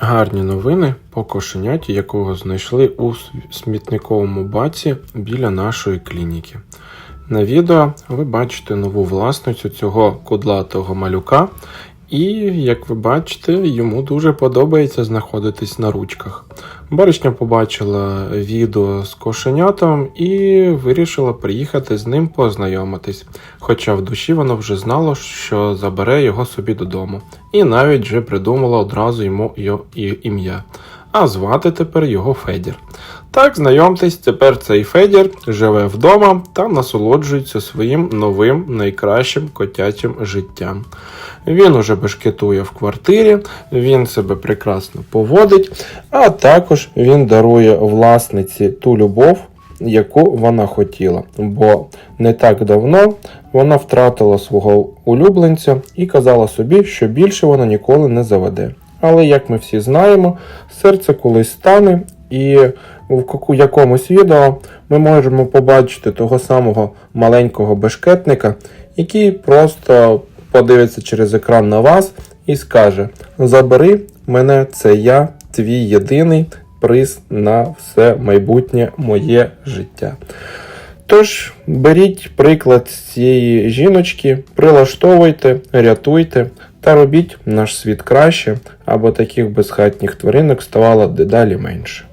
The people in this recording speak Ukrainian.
Гарні новини по кошеняті, якого знайшли у смітниковому баці біля нашої клініки. На відео ви бачите нову власницю цього кудлатого малюка, і, як ви бачите, йому дуже подобається знаходитись на ручках. Баришня побачила відео з кошенятом і вирішила приїхати з ним познайомитись. Хоча в душі вона вже знала, що забере його собі додому, і навіть вже придумала одразу йому ім'я. А звати тепер його Федір. Так, знайомтесь, тепер цей Федір живе вдома та насолоджується своїм новим найкращим котячим життям. Він уже бешкетує в квартирі, він себе прекрасно поводить, а також він дарує власниці ту любов, яку вона хотіла. Бо не так давно вона втратила свого улюбленця і казала собі, що більше вона ніколи не заведе. Але як ми всі знаємо, серце колись стане, і в якомусь відео ми можемо побачити того самого маленького бешкетника, який просто подивиться через екран на вас і скаже: Забери мене, це я, твій єдиний приз на все майбутнє моє життя. Тож беріть приклад цієї жіночки, прилаштовуйте, рятуйте та робіть наш світ краще, аби таких безхатніх тваринок ставало дедалі менше.